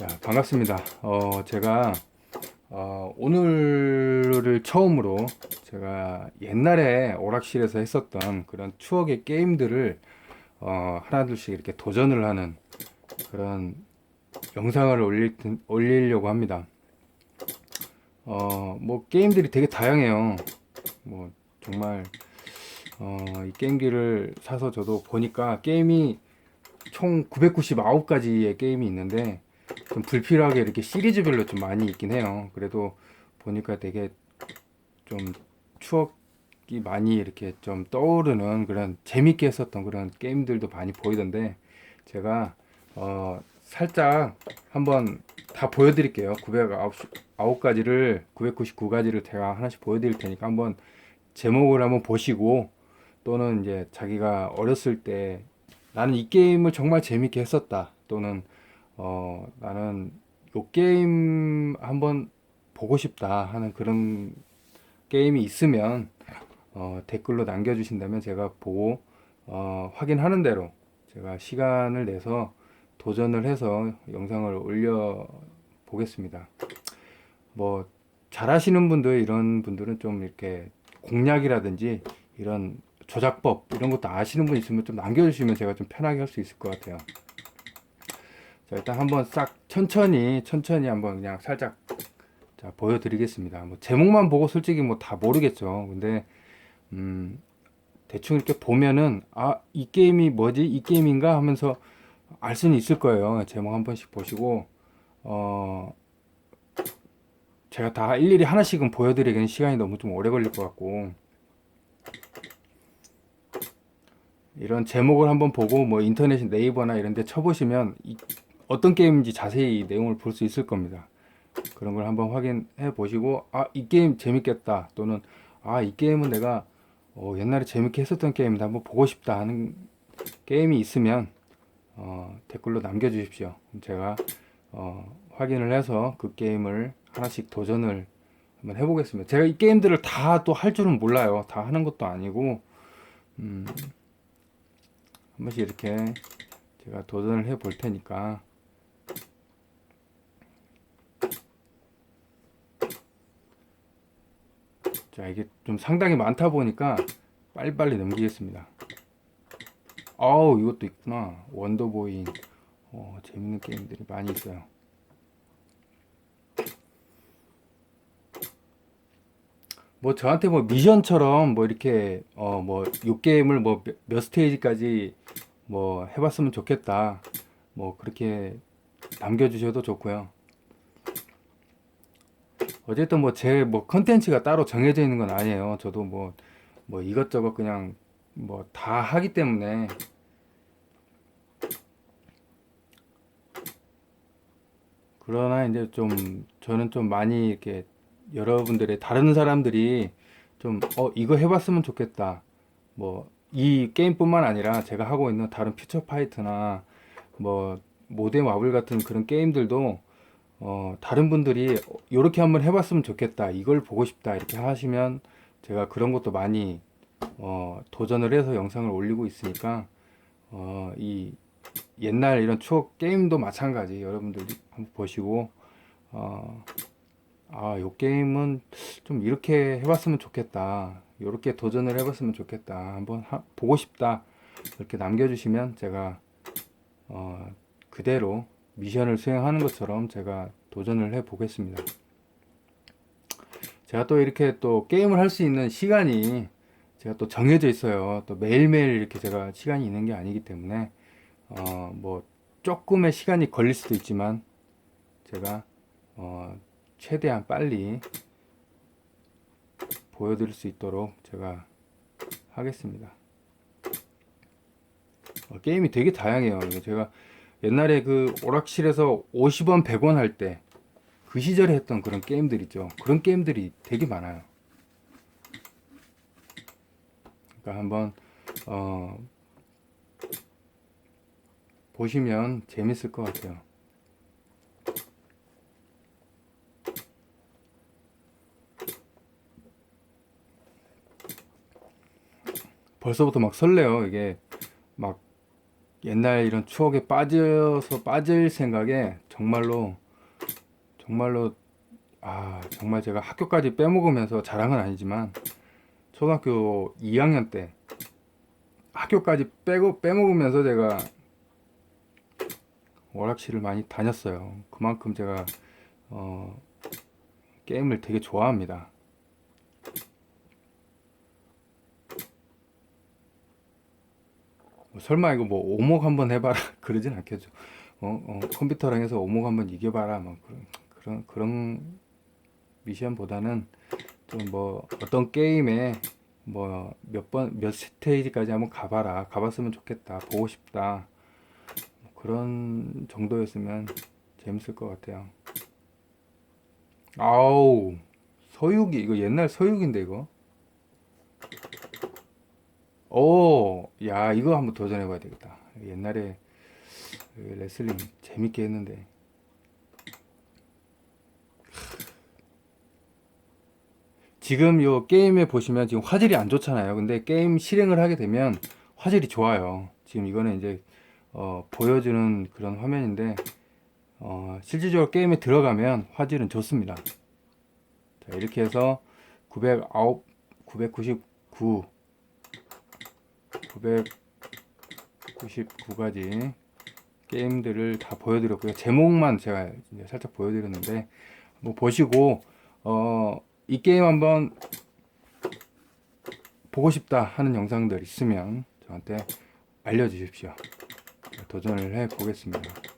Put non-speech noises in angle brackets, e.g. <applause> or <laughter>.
자, 반갑습니다. 어, 제가 어, 오늘을 처음으로 제가 옛날에 오락실에서 했었던 그런 추억의 게임들을 어, 하나둘씩 이렇게 도전을 하는 그런 영상을 올릴, 텐- 올리려고 합니다. 어, 뭐 게임들이 되게 다양해요. 뭐 정말 어, 이 게임기를 사서 저도 보니까 게임이 총 999가지의 게임이 있는데 좀 불필요하게 이렇게 시리즈별로 좀 많이 있긴 해요. 그래도 보니까 되게 좀 추억이 많이 이렇게 좀 떠오르는 그런 재밌게 했었던 그런 게임들도 많이 보이던데 제가 어 살짝 한번 다 보여드릴게요. 999가지를 999가지를 제가 하나씩 보여드릴 테니까 한번 제목을 한번 보시고 또는 이제 자기가 어렸을 때 나는 이 게임을 정말 재밌게 했었다 또는 어 나는 요 게임 한번 보고 싶다 하는 그런 게임이 있으면 어 댓글로 남겨주신다면 제가 보고 어 확인하는 대로 제가 시간을 내서 도전을 해서 영상을 올려 보겠습니다. 뭐 잘하시는 분들 이런 분들은 좀 이렇게 공략이라든지 이런 조작법 이런 것도 아시는 분 있으면 좀 남겨주시면 제가 좀 편하게 할 수 있을 것 같아요. 자 일단 한번 싹 천천히 천천히 한번 그냥 살짝 자 보여드리겠습니다. 뭐 제목만 보고 솔직히 뭐 다 모르겠죠. 근데 음 대충 이렇게 보면은 아 이 게임이 뭐지 이 게임인가 하면서 알 수는 있을 거예요. 제목 한 번씩 보시고 어 제가 다 일일이 하나씩은 보여드리기는 시간이 너무 좀 오래 걸릴 것 같고 이런 제목을 한번 보고 뭐 인터넷 네이버나 이런 데 쳐보시면 이- 어떤 게임인지 자세히 내용을 볼 수 있을 겁니다. 그런 걸 한번 확인해 보시고 아 이 게임 재밌겠다 또는 아 이 게임은 내가 어, 옛날에 재밌게 했었던 게임인데 한번 보고 싶다 하는 게임이 있으면 어, 댓글로 남겨주십시오. 제가 어, 확인을 해서 그 게임을 하나씩 도전을 한번 해보겠습니다. 제가 이 게임들을 다 또 할 줄은 몰라요. 다 하는 것도 아니고 음, 한 번씩 이렇게 제가 도전을 해 볼 테니까 자 이게 좀 상당히 많다 보니까 빨리빨리 넘기겠습니다. 아우 이것도 있구나 원더보이 어, 재밌는 게임들이 많이 있어요. 뭐 저한테 뭐 미션처럼 뭐 이렇게 어 뭐 요 게임을 뭐 몇 스테이지까지 뭐 해봤으면 좋겠다 뭐 그렇게 남겨주셔도 좋고요. 어쨌든 뭐 제 뭐 컨텐츠가 따로 정해져 있는 건 아니에요. 저도 뭐 뭐 이것저것 그냥 뭐 다 하기 때문에 그러나 이제 좀 저는 좀 많이 이렇게 여러분들의 다른 사람들이 좀 어 이거 해봤으면 좋겠다 뭐 이 게임뿐만 아니라 제가 하고 있는 다른 퓨처 파이트나 뭐 모뎀 와블 같은 그런 게임들도 어 다른 분들이 이렇게 한번 해봤으면 좋겠다 이걸 보고 싶다 이렇게 하시면 제가 그런 것도 많이 어 도전을 해서 영상을 올리고 있으니까 어 이 옛날 이런 추억 게임도 마찬가지 여러분들이 한번 보시고 어 아, 요 게임은 좀 이렇게 해봤으면 좋겠다. 요렇게 도전을 해봤으면 좋겠다. 한번 하- 보고 싶다. 이렇게 남겨주시면 제가, 어, 그대로 미션을 수행하는 것처럼 제가 도전을 해 보겠습니다. 제가 또 이렇게 또 게임을 할 수 있는 시간이 제가 또 정해져 있어요. 또 매일매일 이렇게 제가 시간이 있는 게 아니기 때문에, 어, 뭐, 조금의 시간이 걸릴 수도 있지만, 제가, 어, 최대한 빨리 보여드릴 수 있도록 제가 하겠습니다. 어, 게임이 되게 다양해요. 제가 옛날에 그 오락실에서 50원, 100원 할 때 그 시절에 했던 그런 게임들 있죠. 그런 게임들이 되게 많아요. 그러니까 한번 어, 보시면 재밌을 것 같아요. 벌써부터 막 설레요. 이게 막 옛날 이런 추억에 빠져서 빠질 생각에 정말로 정말로 아 정말 제가 학교까지 빼먹으면서 자랑은 아니지만 초등학교 2학년 때 학교까지 빼고 빼먹으면서 제가 오락실을 많이 다녔어요. 그만큼 제가 어, 게임을 되게 좋아합니다. 설마 이거 뭐 오목 한번 해봐라 <laughs> 그러진 않겠죠. 어, 어, 컴퓨터랑 해서 오목 한번 이겨봐라 뭐 그런 그런 그런 미션보다는 좀 뭐 어떤 게임에 뭐 몇 번몇 스테이지까지 한번 가봐라 가봤으면 좋겠다 보고 싶다 뭐 그런 정도였으면 재밌을 것 같아요. 아우 서유기 이거 옛날 서유기인데 이거. 오, 야 이거 한번 도전해 봐야 되겠다. 옛날에 그 레슬링 재밌게 했는데. 지금 요 게임에 보시면 지금 화질이 안 좋잖아요. 근데 게임 실행을 하게 되면 화질이 좋아요. 지금 이거는 이제 어, 보여주는 그런 화면인데 어, 실질적으로 게임에 들어가면 화질은 좋습니다. 자, 이렇게 해서 909, 999, 999가지 게임들을 다 보여드렸고요. 제목만 제가 살짝 보여드렸는데 뭐 보시고 어, 이 게임 한번 보고 싶다 하는 영상들 있으면 저한테 알려주십시오. 도전을 해 보겠습니다.